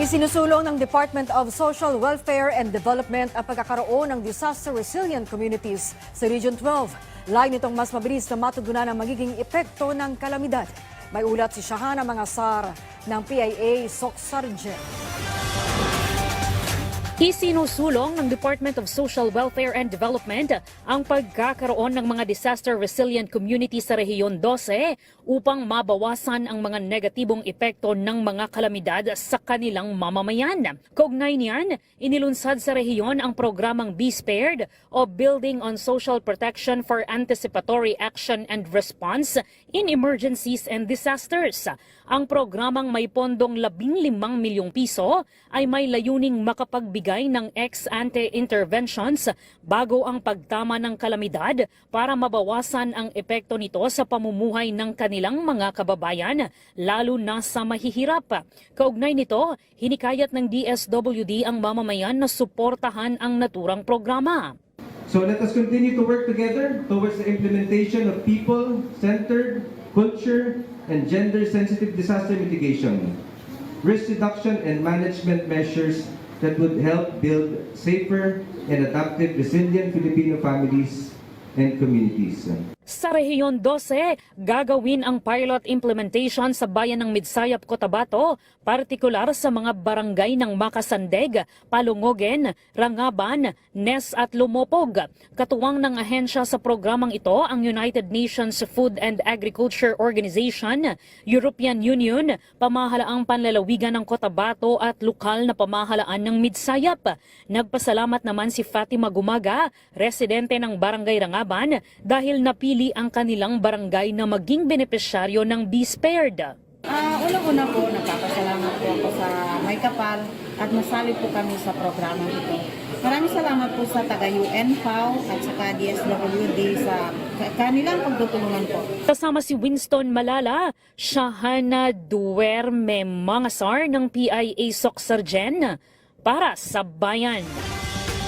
Isinusulong ng Department of Social Welfare and Development ang pagkakaroon ng disaster resilient communities sa Region 12. Layo nitong mas mabilis na matugunan ang magiging epekto ng kalamidad. May ulat si Shahana Mangasar ng PIA Socsargen. Isinusulong ng Department of Social Welfare and Development ang pagkakaroon ng mga disaster resilient community sa Rehiyon 12 upang mabawasan ang mga negatibong epekto ng mga kalamidad sa kanilang mamamayan. Kaugnay niyan, inilunsad sa rehiyon ang programang Be Spared o Building on Social Protection for Anticipatory Action and Response in Emergencies and Disasters. Ang programang may pondong 15 milyong piso ay may layuning makapagbigay ng ex-ante interventions bago ang pagtama ng kalamidad para mabawasan ang epekto nito sa pamumuhay ng kanilang mga kababayan, lalo na sa mahihirap. Kaugnay nito, hinikayat ng DSWD ang mamamayan na suportahan ang naturang programa. So let us continue to work together towards the implementation of people-centered, culture, and gender-sensitive disaster mitigation, risk reduction and management measures that would help build safer and adaptive, resilient Filipino families and communities. Sa Rehiyon 12, gagawin ang pilot implementation sa bayan ng Midsayap, Cotabato, partikular sa mga barangay ng Makasandeg, Palungogen, Rangaban, Nes at Lumopog. Katuwang ng ahensya sa programang ito ang United Nations Food and Agriculture Organization, European Union, pamahalaang panlalawigan ng Cotabato at lokal na pamahalaan ng Midsayap. Nagpasalamat naman si Fatima Gumaga, residente ng Barangay Rangaban, dahil napili ang kanilang barangay na maging benepisyaryo ng Be Spared. Ah, unang-una po, nagpapasalamat po ako sa May Kapal at nasali po kami sa programa ito. Maraming salamat po sa taga-UN PAW at saka DSWD sa kanilang pagtutulungan po. Kasama si Winston Malala, Shahana Duerme Mangasar ng PIA Socsargen para sa Bayan.